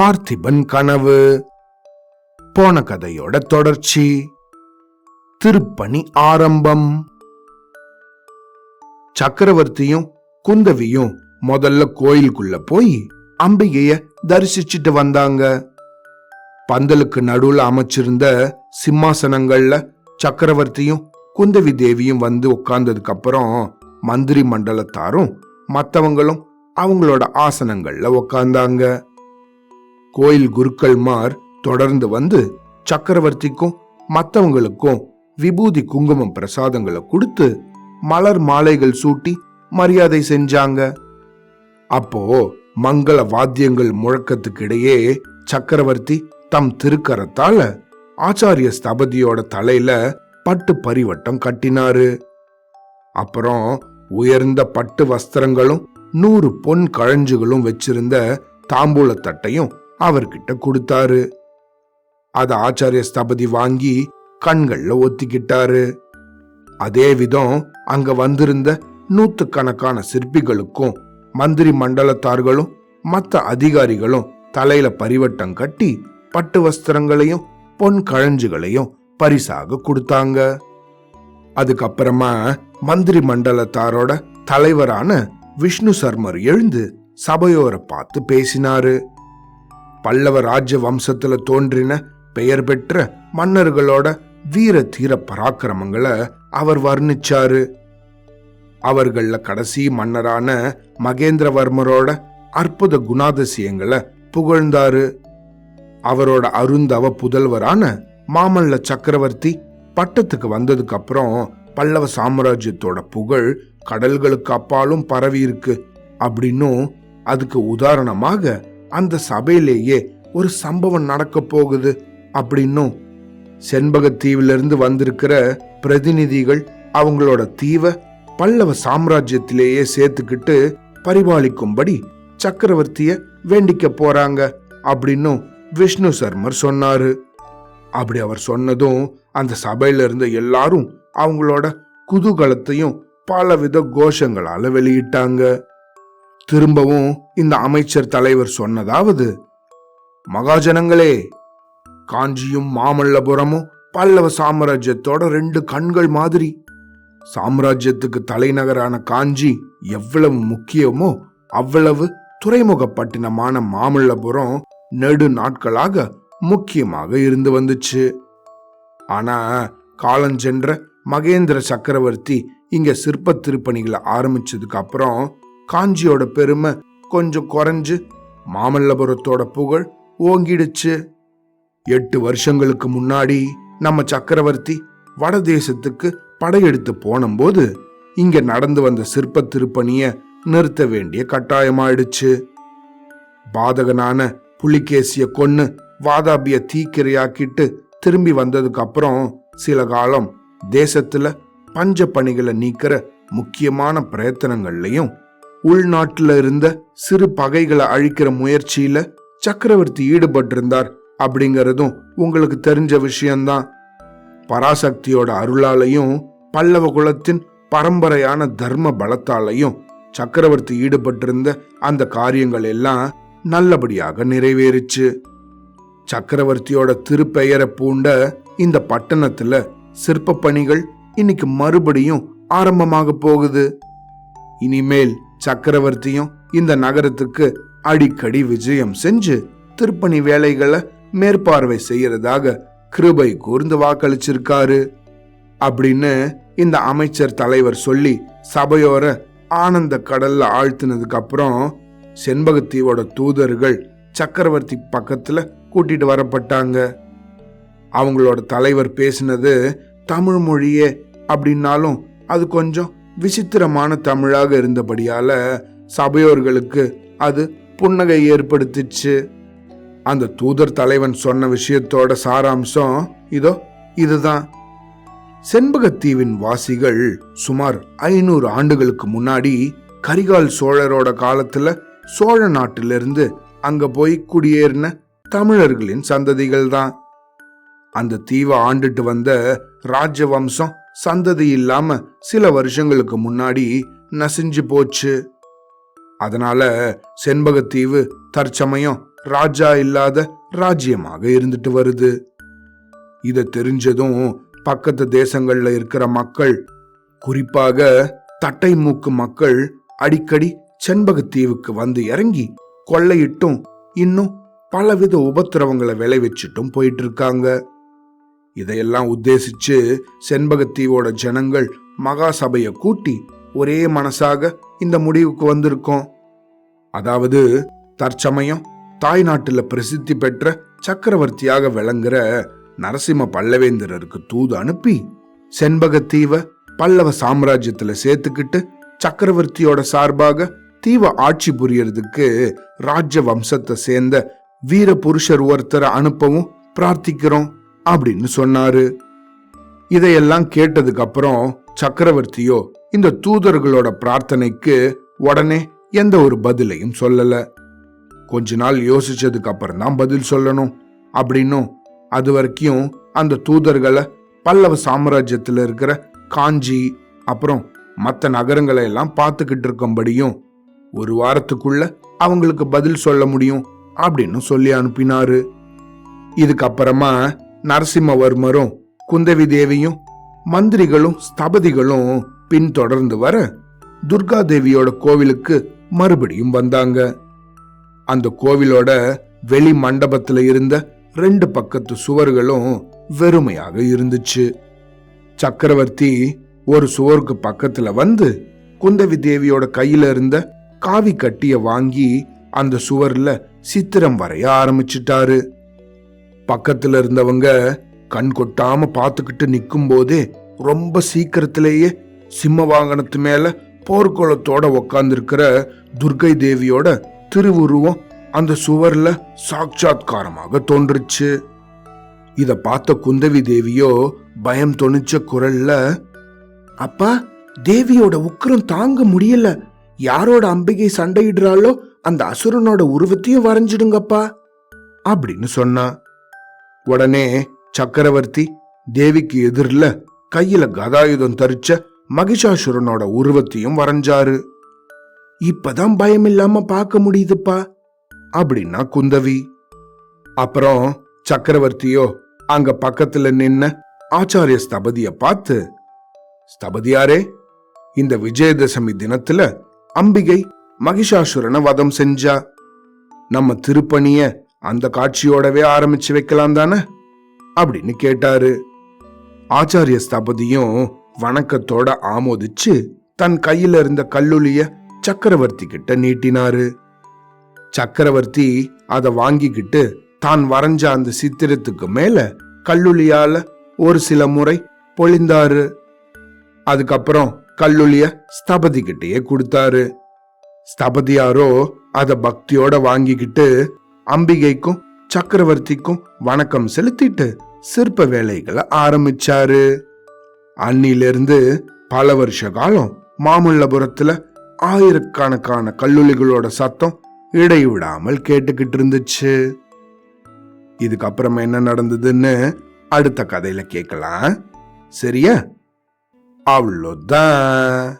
பார்த்திபன் கனவு போன கதையோட தொடர்ச்சி திருப்பணி ஆரம்பம். சக்கரவர்த்தியும் குந்தவியும் முதல்ல கோயிலுக்குள்ள போய் அம்பிகைய தரிசிச்சிட்டு வந்தாங்க. பந்தலுக்கு நடுவுல அமைச்சிருந்த சிம்மாசனங்கள்ல சக்கரவர்த்தியும் குந்தவி தேவியும் வந்து உட்கார்ந்ததுக்கு அப்புறம் மந்திரி மண்டலத்தாரும் மற்றவங்களும் அவங்களோட ஆசனங்கள்ல உக்காந்தாங்க. கோயில் குருக்கள்மார் தொடர்ந்து வந்து சக்கரவர்த்திக்கும் மற்றவங்களுக்கும் விபூதி குங்குமம் பிரசாதங்களை கொடுத்து மலர் மாலைகள் சூட்டி மரியாதை செஞ்சாங்க. அப்போ மங்கள வாத்தியங்கள் முழக்கத்துக்கிடையே சக்கரவர்த்தி தம் திருக்கரத்தால ஆச்சாரிய ஸ்தபதியோட தலையில பட்டு பரிவட்டம் கட்டினாரு. அப்புறம் உயர்ந்த பட்டு வஸ்திரங்களும் நூறு பொன் கழஞ்சுகளும் வச்சிருந்த தாம்பூலத்தட்டையும் அவர்கிட்ட கொடுத்தாரு. அத ஆச்சாரிய ஸ்தபதி வாங்கி கண்கள்ல ஒத்திக்கிட்டாரு. அதே விதம் அங்க வந்திருந்த நூத்துக்கணக்கான சிற்பிகளுக்கும் மந்திரி மண்டலத்தார்களும் மற்ற அதிகாரிகளும் தலையில பரிவட்டம் கட்டி பட்டு வஸ்திரங்களையும் பொன் கழஞ்சுகளையும் பரிசாக கொடுத்தாங்க. அதுக்கப்புறமா மந்திரி மண்டலத்தாரோட தலைவரான விஷ்ணு சர்மர் எழுந்து சபையோரை பார்த்து பேசினாரு. பல்லவ ராஜ்ய வம்சத்துல தோன்றின பெயர் பெற்ற மன்னர்களோட வீர தீர பராக்கிரமங்களை அவர் வர்ணிச்சாரு. அவர்கள கடைசி மன்னரான மகேந்திரவர்மரோட அற்புத குணாதிசயங்களை புகழ்ந்தாரு. அவரோட அருந்தவ புதல்வரான மாமல்ல சக்கரவர்த்தி பட்டத்துக்கு வந்ததுக்கு அப்புறம் பல்லவ சாம்ராஜ்யத்தோட புகழ் கடல்களுக்கு அப்பாலும் பரவி இருக்கு அப்படின்னும் அதுக்கு உதாரணமாக அந்த சபையிலேயே ஒரு சம்பவம் நடக்க போகுது அப்படின்னும் செண்பகத்தீவிலிருந்து வந்திருக்கிற பிரதிநிதிகள் அவங்களோட தீவை பல்லவ சாம்ராஜ்யத்திலேயே சேர்த்துக்கிட்டு பரிபாலிக்கும்படி சக்கரவர்த்திய வேண்டிக்க போறாங்க அப்படின்னும் விஷ்ணு சர்மர் சொன்னாரு. அப்படி அவர் சொன்னதும் அந்த சபையில இருந்த எல்லாரும் அவங்களோட குதூகலத்தையும் பலவித கோஷங்களால வெளியிட்டாங்க. திரும்பவும் இந்த அமைச்சர் தலைவர் சொன்னதாவது மகாஜனங்களே காஞ்சியும் மாமல்லபுரமும் பல்லவ சாம்ராஜ்யத்தோட ரெண்டு கண்கள் மாதிரி. சாம்ராஜ்யத்துக்கு தலைநகரான காஞ்சி எவ்வளவு முக்கியமோ அவ்வளவு துறைமுகப்பட்டினமான மாமல்லபுரம் நெடு நாட்களாக முக்கியமாக இருந்து வந்துச்சு. ஆனா காலஞ்சென்ற மகேந்திர சக்கரவர்த்தி இங்கே சிற்ப திருப்பணிகளை ஆரம்பிச்சதுக்கு அப்புறம் காஞ்சியோட பெருமை கொஞ்சம் குறைஞ்சு மாமல்லபுரத்தோட புகழ் ஓங்கிடுச்சு. எட்டு வருஷங்களுக்கு முன்னாடி நம்ம சக்கரவர்த்தி வடதேசத்துக்கு படையெடுத்து போனபோது இங்க நடந்து வந்த சிற்ப திருப்பணிய நிறுத்த வேண்டிய கட்டாயமாயிடுச்சு. பாதகனான புலிகேசிய கொன்னு வாதாபிய தீக்கிரையாக்கிட்டு திரும்பி வந்ததுக்கு அப்புறம் சில காலம் தேசத்துல பஞ்ச பணிகளை நீக்கிற முக்கியமான பிரயத்தனங்கள்லையும் உள்நாட்டில் இருந்த சிறு பகைகளை அழிக்கிற முயற்சியில சக்கரவர்த்தி ஈடுபட்டிருந்தார் அப்படிங்கிறதும் உங்களுக்கு தெரிஞ்ச விஷயம்தான். பராசக்தியோட அருளாலையும் பல்லவ குலத்தின் பரம்பரையான தர்ம பலத்தாலையும் சக்கரவர்த்தி ஈடுபட்டிருந்த அந்த காரியங்கள் எல்லாம் நல்லபடியாக நிறைவேறுச்சு. சக்கரவர்த்தியோட திருப்பெயரை பூண்ட இந்த பட்டணத்துல சிற்ப பணிகள் இன்னைக்கு மறுபடியும் ஆரம்பமாக போகுது. இனிமேல் சக்கரவர்த்தியும் இந்த நகரத்துக்கு அடிக்கடி விஜயம் செஞ்சு திருப்பணி வேலைகளை மேற்பார்வை செய்யறதாக கிருபை கூர்ந்து வாக்களிச்சிருக்காரு. அப்படின்னு இந்த அமைச்சர் தலைவர் சொல்லி சபையோர ஆனந்த கடல்ல ஆழ்த்தினதுக்கு அப்புறம் செண்பகத்தீவோட தூதர்கள் சக்கரவர்த்தி பக்கத்துல கூட்டிட்டு வரப்பட்டாங்க. அவங்களோட தலைவர் பேசினது தமிழ் மொழியே அப்படின்னாலும் அது கொஞ்சம் விசித்திரமான தமிழாக இருந்தபடியால சபையோர்களுக்கு அது புன்னகை ஏற்படுத்திச்சு. அந்த தூதர் தலைவன் சொன்ன விஷயத்தோட சாராம்சம் இதோ இதுதான். செண்பகத்தீவின் வாசிகள் சுமார் ஐநூறு ஆண்டுகளுக்கு முன்னாடி கரிகால் சோழரோட காலத்துல சோழ நாட்டிலிருந்து அங்க போய் குடியேறின தமிழர்களின் சந்ததிகள் தான் அந்த தீவை ஆண்டுட்டு வந்த ராஜவம்சம் சந்ததி இல்லாம சில வருஷங்களுக்கு முன்னாடி நசிஞ்சு போச்சு. அதனால செண்பகத்தீவு தற்சமயம் ராஜா இல்லாத ராஜ்யமாக இருந்துட்டு வருது. இத தெரிஞ்சதும் பக்கத்து தேசங்கள்ல இருக்கிற மக்கள் குறிப்பாக தட்டை மூக்கு மக்கள் அடிக்கடி செண்பகத்தீவுக்கு வந்து இறங்கி கொள்ளையிட்டும் இன்னும் பலவித உபத்திரவங்களை விளைவிச்சிட்டும் போயிட்டு இருக்காங்க. இதையெல்லாம் உத்தேசிச்சு செண்பகத்தீவோட ஜனங்கள் மகா சபையை கூட்டி ஒரே மனசாக இந்த முடிவுக்கு வந்திருக்கோம். அதாவது தற்சமயம் தாய்நாட்டுல பிரசித்தி பெற்ற சக்கரவர்த்தியாக விளங்குற நரசிம்ம பல்லவேந்திரருக்கு தூது அனுப்பி செண்பகத்தீவை பல்லவ சாம்ராஜ்யத்துல சேர்த்துக்கிட்டு சக்கரவர்த்தியோட சார்பாக தீவ ஆட்சி புரியறதுக்கு ராஜ்ய வம்சத்தை சேர்ந்த வீர புருஷர் ஒருத்தரை அனுப்பவும் பிரார்த்திக்கிறோம். அப்படின்னு சொன்னாரு. இதையெல்லாம் கேட்டதுக்கு அப்புறம் சக்கரவர்த்தியோ இந்த தூதர்களோட பிரார்த்தனைக்கு உடனே எந்த ஒரு பதிலையும் சொல்லல. கொஞ்ச நாள் யோசிச்சதுக்கு அப்புறம் தான் பதில் சொல்லணும் அப்படின்னும் அது வரைக்கும் அந்த தூதர்களை பல்லவ சாம்ராஜ்யத்தில் இருக்கிற காஞ்சி அப்புறம் மற்ற நகரங்களை எல்லாம் பார்த்துக்கிட்டு இருக்கும்படியும் ஒரு வாரத்துக்குள்ள அவங்களுக்கு பதில் சொல்ல முடியும் அப்படின்னு சொல்லி அனுப்பினாரு. இதுக்கப்புறமா நரசிம்மவர்மரும் குந்தவி தேவியும் மந்திரிகளும் ஸ்தபதிகளும் பின்தொடர்ந்து வர துர்கா தேவியோட கோவிலுக்கு மறுபடியும் வந்தாங்க. அந்த கோவிலோட வெளி மண்டபத்துல இருந்த ரெண்டு பக்கத்து சுவர்களும் வெறுமையாக இருந்துச்சு. சக்கரவர்த்தி ஒரு சுவருக்கு பக்கத்துல வந்து குந்தவி தேவியோட கையில இருந்த காவி கட்டிய வாங்கி அந்த சுவர்ல சித்திரம் வரைய ஆரம்பிச்சிட்டாரு. பக்கத்துல இருந்தவங்க கண் கொட்டாம பார்த்துக்கிட்டு நிற்கும் போதே ரொம்ப சீக்கிரத்திலேயே சிம்ம வாகனத்து மேல போர்க்கோளத்தோட உக்காந்துருக்கிற துர்கை தேவியோட திருவுருவம் அந்த சுவர்ல சாட்சாத்காரமாக தோன்றுச்சு. இத பார்த்த குந்தவி தேவியோ பயம் தொணிச்ச குரல்ல அப்பா தேவியோட உக்கிரம் தாங்க முடியல. யாரோட அம்பிகை சண்டையிடுறாளோ அந்த அசுரனோட உருவத்தையும் வரைஞ்சிடுங்கப்பா அப்படின்னு சொன்னா. உடனே சக்கரவர்த்தி தேவிக்கு எதிரில் கையில கதாயுதம் தரிச்ச மகிஷாசுரனோட உருவத்தையும் வரைஞ்சாரு. இப்பதான் பயம் இல்லாம பார்க்க முடியுதுப்பா அப்படின்னா குந்தவி. அப்புறம் சக்கரவர்த்தியோ அங்க பக்கத்துல நின்ன ஆச்சாரிய ஸ்தபதிய பார்த்து ஸ்தபதியாரே இந்த விஜயதசமி தினத்துல அம்பிகை மகிஷாசுரனை வதம் செஞ்சா நம்ம திருப்பணிய அந்த காட்சியோடவே ஆரம்பிச்சு வைக்கலாம் தானே? அப்படின்னு கேட்டாரு. ஆச்சாரிய ஸ்தபதியும் வணக்கத்தோட ஆமோதிச்சு தன் கையில இருந்த கல்லுளிய சக்கரவர்த்தி கிட்ட நீட்டினாரு. சக்கரவர்த்தி அதை வாங்கிக்கிட்டு தான் வரைஞ்ச அந்த சித்திரத்துக்கு மேல கல்லுளியால ஒரு சில முறை பொழிந்தாரு. அதுக்கப்புறம் கல்லுளிய ஸ்தபதி கிட்டேயே கொடுத்தாரு. ஸ்தபதியாரோ அதை பக்தியோட வாங்கிக்கிட்டு அம்பிகைக்கும் சக்கரவர்த்திக்கும் வணக்கம் செலுத்திட்டு சிற்ப வேலைகளை ஆரம்பிச்சாரு. அன்னிலிருந்து பல வருஷ காலம் மாமல்லபுரத்துல ஆயிரக்கணக்கான கல்லூலிகளோட சத்தம் இடைவிடாமல் கேட்டுக்கிட்டு இருந்துச்சு. இதுக்கப்புறமா என்ன நடந்ததுன்னு அடுத்த கதையில கேட்கலாம். சரியா? அவ்வளோதான்.